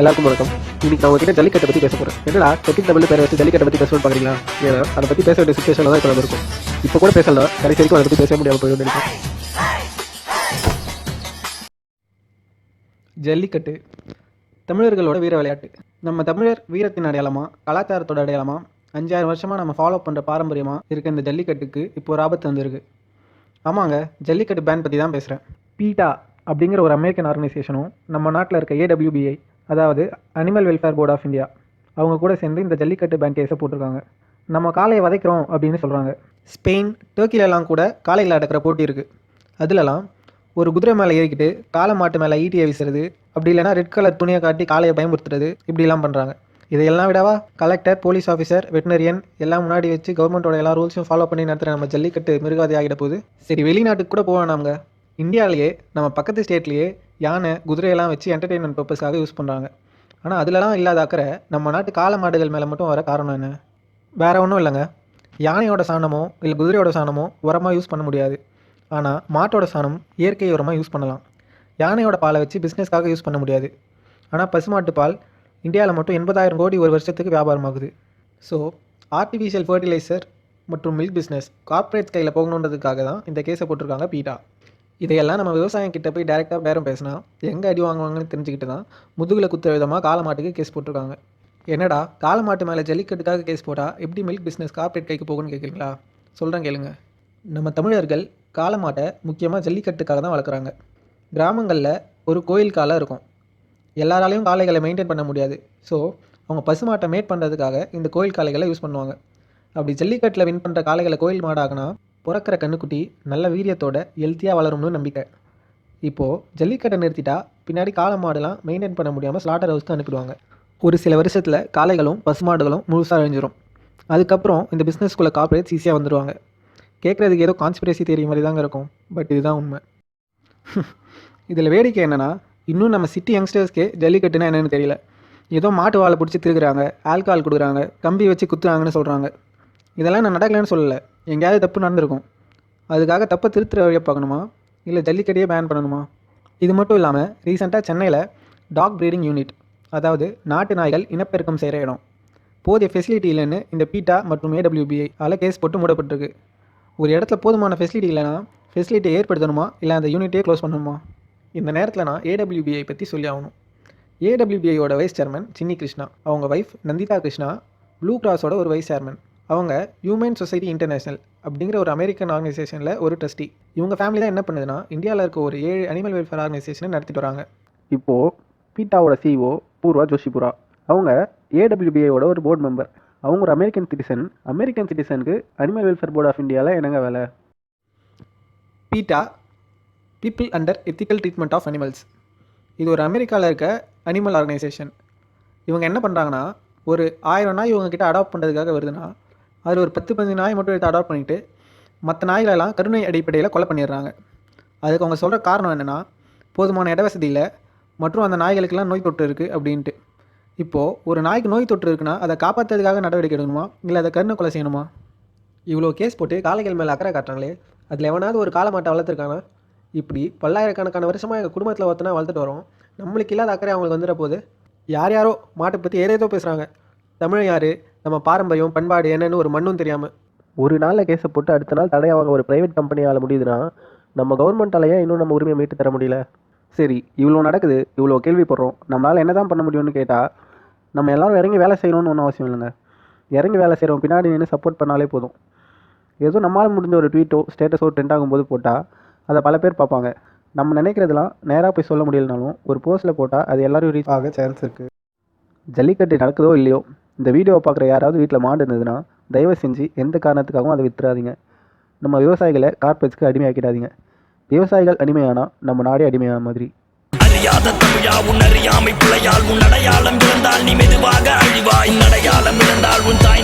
எல்லாருக்கும் வணக்கம். இன்னைக்கு நான் உங்ககிட்ட ஜல்லிக்கட்டை பற்றி பேச போகிறேன் என்னடா டெக்கிக் டபுள் பேரை வச்சு ஜல்லிக்கட்டை பற்றி பேசணும்னு பார்க்குறீங்களா ஏன்னா அதை பற்றி பேச வேண்டிய சுச்சுவேஷன் தான் இப்போ நம்ம இருக்கும். இப்போ கூட பேசலாம் கடைசி வரைக்கும் அதை பற்றி பேச முடியாமல் போயிடும் நினைக்கிறேன். ஜல்லிக்கட்டு தமிழர்களோட வீர விளையாட்டு. நம்ம தமிழர் வீரத்தின் அடையாளமா கலாச்சாரத்தோட அடையாளமா அஞ்சாயிரம் வருஷமாக நம்ம ஃபாலோ பண்ணுற பாரம்பரியமாக இருக்க இந்த ஜல்லிக்கட்டுக்கு இப்போ ஒரு ஆபத்து வந்திருக்கு. ஆமாங்க ஜல்லிக்கட்டு பேன் பற்றி தான் பேசுகிறேன் பீட்டா அப்படிங்கிற ஒரு அமெரிக்கன் ஆர்கனைசேஷனும் நம்ம நாட்டில் இருக்க ஏடபிள்யூபிஐ அதாவது animal welfare board of India அவங்க கூட சேர்ந்து இந்த ஜல்லிக்கட்டு பேன் கேஸை போட்டிருக்காங்க. நம்ம காளையை வதைக்கிறோம் அப்படின்னு சொல்கிறாங்க ஸ்பெயின் டர்க்கிலலாம் கூட காளையில் நடக்கிற போட்டி இருக்குது அதுலலாம் ஒரு குதிரை மேலே ஏறிக்கிட்டு காளை மாட்டு மேலே ஈட்டியை வீசுறது அப்படி இல்லைன்னா ரெட் கலர் துணியை காட்டி காளையை பயமுறுத்துறது இப்படிலாம் பண்ணுறாங்க இதையெல்லாம் விடவா கலெக்டர் போலீஸ் ஆஃபீஸர் வெட்டினரியன் எல்லாம் முன்னாடி வச்சு கவர்மெண்ட்டோட எல்லா ரூல்ஸும் ஃபாலோ பண்ணி நடத்துகிற நம்ம ஜல்லிக்கட்டு மிருகாதி ஆகிட போகுது. சரி வெளிநாட்டுக்கு கூட போவேன் நாங்கள் இந்தியாவிலேயே நம்ம பக்கத்து ஸ்டேட்லேயே யானை குதிரையெல்லாம் வச்சு என்டர்டெயின்மெண்ட் பர்பஸ்க்காக யூஸ் பண்ணுறாங்க ஆனால் அதுலலாம் இல்லாத அக்கறை நம்ம நாட்டு காளை மாடுகள் மேலே மட்டும் வர காரணம் என்ன? வேறு ஒன்றும் இல்லைங்க. யானையோட சாணமோ இல்லை குதிரையோட சாணமோ உரமாக யூஸ் பண்ண முடியாது. ஆனால் மாட்டோட சாணம் இயற்கை உரமாக யூஸ் பண்ணலாம். யானையோட பாலை வச்சு பிஸ்னஸ்க்காக யூஸ் பண்ண முடியாது. ஆனால் பசுமாட்டு பால் இந்தியாவில் மட்டும் எண்பதாயிரம் கோடி ஒரு வருஷத்துக்கு வியாபாரமாகுது ஸோ ஆர்டிஃபிஷியல் ஃபர்டிலைசர் மற்றும் மில்க் பிஸ்னஸ் கார்ப்பரேட் கையில் போகணுன்றதுக்காக தான் இந்த கேஸை போட்டிருக்காங்க பீட்டா. இதையெல்லாம் நம்ம விவசாயம் கிட்ட போய் டேரெக்டாக பேரம் பேசினா எங்கே அடி வாங்குவாங்கன்னு தெரிஞ்சுக்கிட்டு தான் முதுகில் குத்துற விதமாக காளை மாட்டுக்கு கேஸ் போட்டிருக்காங்க. என்னடா காளை மாட்டு மேலே ஜல்லிக்கட்டுக்காக கேஸ் போட்டால் எப்படி மில்க் பிஸ்னஸ் கார்ப்பரேட் கைக்கு போகும்னு கேட்குறீங்களா சொல்கிறேன் கேளுங்க. நம்ம தமிழர்கள் காளை மாட்டை முக்கியமாக ஜல்லிக்கட்டுக்காக தான் வளர்க்குறாங்க. கிராமங்களில் ஒரு கோயில் காலை இருக்கும். எல்லாராலையும் காளைகளை மெயின்டைன் பண்ண முடியாது. ஸோ அவங்க பசுமாட்டை மேட் பண்ணுறதுக்காக இந்த கோயில் காளைகளை யூஸ் பண்ணுவாங்க. அப்படி ஜல்லிக்கட்டில் வின் பண்ணுற காளைகளை கோயில் மாடாகனா பிறக்கிற கண்ணுக்குட்டி நல்ல வீரியத்தோட ஹெல்த்தியாக வளரும்னு நம்பிக்கை. இப்போது ஜல்லிக்கட்டை நிறுத்திட்டா பின்னாடி காளை மாடுலாம் மெயின்டைன் பண்ண முடியாமல் ஸ்லாட்டர் ஹவுஸ்க்கு அனுப்பிடுவாங்க. ஒரு சில வருஷத்தில் காளைகளும் பசுமாடுகளும் முழுசாக அழிஞ்சிரும். அதுக்கப்புறம் இந்த பிஸ்னஸ்குள்ளே கார்ப்பரேட்ஸ் ஈஸியாக வந்துடுவாங்க கேட்குறதுக்கு ஏதோ கான்ஸ்பிரசி தேரி மாதிரி தாங்க இருக்கும். பட் இதுதான் உண்மை. இதில் வேடிக்கை என்னென்னா இன்னும் நம்ம சிட்டி யங்ஸ்டர்ஸ்க்கே ஜல்லிக்கட்டுனா என்னென்னு தெரியல. ஏதோ மாட்டு வாழை பிடிச்சி திருக்குறாங்க ஆல்கஹால் கொடுக்குறாங்க கம்பி வச்சு குத்துறாங்கன்னு சொல்கிறாங்க இதெல்லாம் நான் நடக்கலைன்னு சொல்லலை. எங்கேயாவது தப்பு நடந்திருக்கும். அதுக்காக தப்பை திருத்துற வழியை பார்க்கணுமா? இல்லை ஜல்லிக்கடியே பேன் பண்ணணுமா? இது மட்டும் இல்லாமல் ரீசெண்டாக சென்னையில் டாக் ப்ரீடிங் யூனிட் அதாவது நாட்டு நாய்கள் இனப்பெருக்கம் செய்கிற இடம். போதிய ஃபெசிலிட்டி இல்லைன்னு இந்த பீட்டா மற்றும் ஏடபிள்யூபிஐ ஆல் கேஸ் போட்டு மூடப்பட்டிருக்கு. ஒரு இடத்துல போதுமான ஃபெசிலிட்டி இல்லைன்னா ஃபெசிலிட்டியை ஏற்படுத்தணுமா? இல்லை அந்த யூனிட்டே க்ளோஸ் பண்ணணுமா? இந்த நேரத்தில் நான் ஏடபிள்யூபிஐ பற்றி சொல்லி ஆகணும். ஏடபிள்யூபிஐயோட வைஸ் சேர்மன் சின்னி கிருஷ்ணா அவங்க ஒய்ஃப் நந்திதா கிருஷ்ணா ப்ளூ கிராஸோட ஒரு வைஸ் சேர்மன் அவங்க ஹியூமன் சொசைட்டி இன்டர்நேஷனல் அப்படிங்கிற ஒரு அமெரிக்கன் ஆர்கனைசேஷனில் ஒரு ட்ரஸ்டி இவங்க ஃபேமிலி தான் என்ன பண்ணுதுன்னா இந்தியாவில் இருக்க ஒரு ஏழு அனிமல் வெல்ஃபேர் ஆர்கனைசேஷனை நடத்திட்டு வராங்க. இப்போது பீட்டாவோட சிஓ பூர்வா ஜோஷிபுரா. அவங்க ஏடபிள்யூபிஐயோட ஒரு போர்டு மெம்பர் அவங்க ஒரு அமெரிக்கன் சிட்டிசன் அமெரிக்கன் சிட்டிசனுக்கு அனிமல் வெல்ஃபேர் போர்ட் ஆஃப் இந்தியாவில் என்னங்க வேலை? PETA people under ethical treatment of animals இது ஒரு அமெரிக்காவில் இருக்க அனிமல் ஆர்கனைசேஷன் இவங்க என்ன பண்ணுறாங்கன்னா ஒரு ஆயிரம் நாய் இவங்க கிட்ட அடாப்ட் பண்ணுறதுக்காக வருதுன்னா அதில் ஒரு பத்து பதினஞ்சு நாய் மட்டும் எடுத்து அடாப்ட் பண்ணிவிட்டு மற்ற நாய்களெல்லாம் கருணை அடிப்படையில் கொலை பண்ணிடுறாங்க. அதுக்கு அவங்க சொல்கிற காரணம் என்னென்னா போதுமான இட வசதி இல்லை மற்றும் அந்த நாய்களுக்கெல்லாம் நோய் தொற்று இருக்குது அப்படின்ட்டு. இப்போது ஒரு நாய்க்கு நோய் தொற்று இருக்குன்னா அதை காப்பாற்றுறதுக்காக நடவடிக்கை எடுக்கணுமா? இல்லை அதை கருணை கொலை செய்யணுமா? இவ்வளோ கேஸ் போட்டு காளைகள் மேலே அக்கறை காட்டுறாங்களே அதில் எவனாவது ஒரு காலை மாட்டை வளர்த்துருக்கானா? இப்படி பல்லாயிரக்கணக்கான வருஷமாக எங்கள் குடும்பத்தில் ஒருத்தனா வளர்த்துட்டு வரோம். நம்மளுக்கு இல்லாத அக்கறை அவங்களுக்கு வந்துட போது யார் யாரோ மாட்டை பற்றி ஏதேதோ பேசுகிறாங்க தமிழ் யார்? நம்ம பாரம்பரியம் பண்பாடு என்னன்னு ஒரு மண்ணும் தெரியாமல் ஒரு நாளில் கேஸை போட்டு அடுத்த நாள் தடையாக ஒரு ப்ரைவேட் கம்பெனியால் முடியுதுன்னா நம்ம கவர்மெண்ட்டால ஏன் இன்னும் நம்ம உரிமையை மீட்டு தர முடியல. சரி இவ்வளோ நடக்குது இவ்வளோ கேள்விப்படுறோம். நம்மளால் என்ன தான் பண்ண முடியும்னு கேட்டால் நம்ம எல்லாரும் இறங்கி வேலை செய்யணும்னு ஒன்றும் அவசியம் இல்லைங்க. இறங்கி வேலை செய்கிறோம் பின்னாடி நின்று சப்போர்ட் பண்ணாலே போதும். ஏதோ நம்மளால் முடிஞ்ச ஒரு ட்வீட்டோ ஸ்டேட்டஸோ ட்ரெண்ட் ஆகும்போது போட்டால் அதை பல பேர் பார்ப்பாங்க. நம்ம நினைக்கிறதெல்லாம் நேராக போய் சொல்ல முடியலனாலும் ஒரு போஸ்ட்டில் போட்டால் அது எல்லாரும் ரீச் ஆக சான்ஸ் இருக்குது ஜல்லிக்கட்டு நடக்குதோ இல்லையோ இந்த வீடியோவை பார்க்குற யாராவது வீட்டில் மாடு இருந்ததுன்னா தயவு செஞ்சு எந்த காரணத்துக்காகவும் அதை வித்துறாதீங்க. நம்ம விவசாயிகளை கார்பரேட்ஸ்க்கு அடிமையாக்கிடாதீங்க. விவசாயிகள் அடிமையானால் நம்ம நாடே அடிமையான மாதிரி. அறியாத தமிழா உன் அறியாமை பிழையால் உன் அடையாளம் இழந்தால் நீ மெதுவாக அழிவாய். உன் அடையாளம் இழந்தால் உன் தாய்